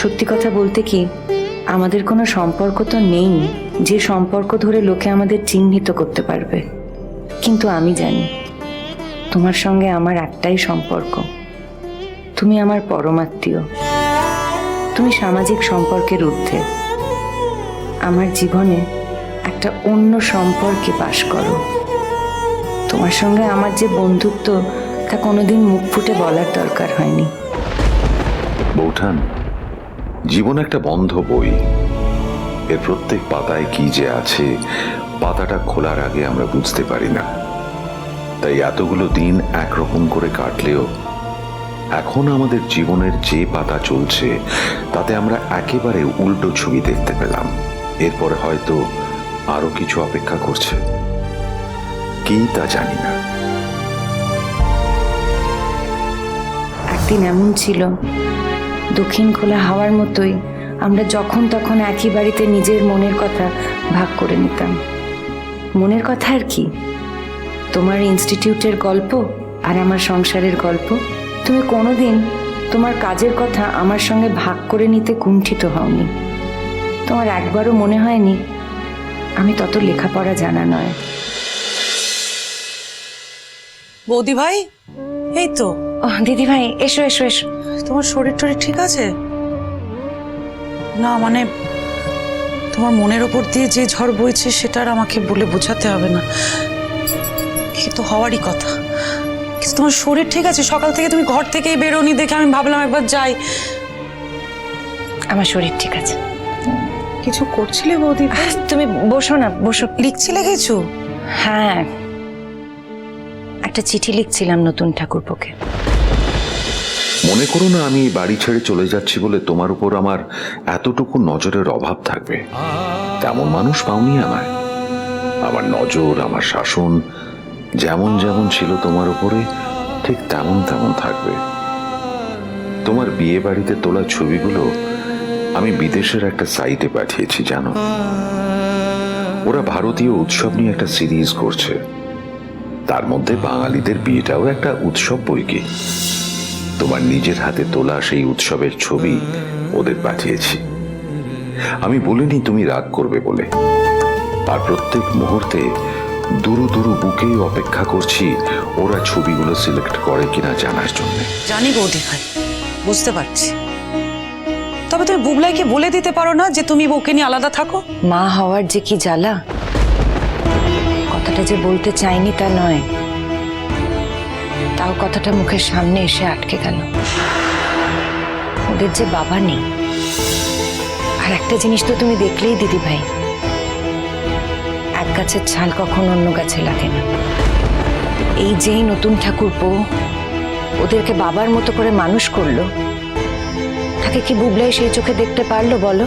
সত্যি কথা বলতে কি, আমাদের কোনো সম্পর্ক তো নেই, যে সম্পর্ক ধরে লোকে আমাদের চিহ্নিত করতে পারবে। কিন্তু আমি জানি, তোমার সঙ্গে আমার একটাই সম্পর্ক। তুমি আমার পরমাত্মীয়। তুমি সামাজিক সম্পর্কের ঊর্ধ্বে। আমার জীবনে একটা অন্য সম্পর্কে বাস করো। তোমার সঙ্গে আমার যে বন্ধুত্ব, তা কোনোদিন মুখ ফুটে বলার দরকার হয়নি। বৌঠান জীবন একটা বন্ধ বই। এর প্রত্যেক পাতায় কি যে আছে, পাতাটা খোলার আগে আমরা বুঝতে পারি না। তাই এতগুলো দিন একরকম করে কাটলেও, এখন আমাদের জীবনের যে পাতা চলছে, তাতে আমরা একেবারে উল্টো ছবি দেখতে পেলাম। এরপরে হয়তো আরও কিছু অপেক্ষা করছে। কি তা জানি না। একদিন এমন ছিল। দক্ষিণ খোলা হাওয়ার মতোই আমরা যখন তখন একই বাড়িতে নিজের মনের কথা ভাগ করে নিতাম। মনের কথা আর কি? তোমার ইনস্টিটিউটের গল্প আর আমার সংসারের গল্প? তুমি কোনোদিন তোমার কাজের কথা আমার সঙ্গে ভাগ করে নিতে কুণ্ঠিত হওনি। তোমার একবারও মনে হয়নি আমি তত লেখাপড়া জানা নয়। বৌদি ভাই, এই তো। দিদি ভাই এসো এসো এসো। তোমার শরীর টরীর ঠিক আছে? না মানে তোমার মনের ওপর দিয়ে যে ঝড় বইছে সেটা আর আমাকে বলে বোঝাতে হবে না। কিন্তু হওয়ারই কথা। কিন্তু তোমার শরীর ঠিক আছে? সকাল থেকে তুমি ঘর থেকেই বেরোনি দেখে আমি ভাবলাম একবার যাই। আমার শরীর ঠিক আছে। কিছু করছিলে বৌদি? তুমি বসো না বসো। লিখছিলে কিছু? হ্যাঁ। একটা চিঠি লিখছিলাম নতুন ঠাকুর ঠাকুরপোকে। মনে করো না আমি বাড়ি ছেড়ে চলে যাচ্ছি বলে তোমার উপর আমার এতটুকু নজরের অভাব থাকবে। তেমন মানুষ পাওনি আমায়। আমার নজর, আমার শাসন যেমন যেমন ছিল তোমার উপরে, ঠিক তেমন তেমন থাকবে। তোমার বিয়ে বাড়িতে তোলা ছবিগুলো আমি বিদেশের একটা সাইটে পাঠিয়েছি, জানো? ওরা ভারতীয় উৎসব নিয়ে একটা সিরিজ করছে। তার মধ্যে বাঙালিদের বিয়েটাও একটা উৎসব বই কি তোমার নিজের হাতে তোলা সেই উৎসবের ছবি ওদের পাঠিয়েছি। আমি বলিনি তুমি রাগ করবে বলে। আর প্রত্যেক মুহূর্তে দুরু দুরু বুকেই অপেক্ষা করছি ওরা ছবিগুলো সিলেক্ট করে কিনা জানার জন্য। জানি বৌদি ভাই বুঝতে পারছি। তবে তুমি বুবলাইকে বলে দিতে পারো না যে তুমি বউকে নিয়ে আলাদা থাকো? মা হওয়ার যে কি জ্বালা? কথাটা যে বলতে চাইনি তা নয়। তাও কথাটা মুখের সামনে এসে আটকে গেল। ওদের যে বাবা নেই। আর একটা জিনিস তো তুমি দেখলেই দিদি ভাই এক গাছের ছাল কখন অন্য গাছে লাগে না। এই যেই নতুন ঠাকুরপো ওদেরকে বাবার মতো করে মানুষ করল, তাকে কি বুবলাই সেই চোখে দেখতে পারল বলো?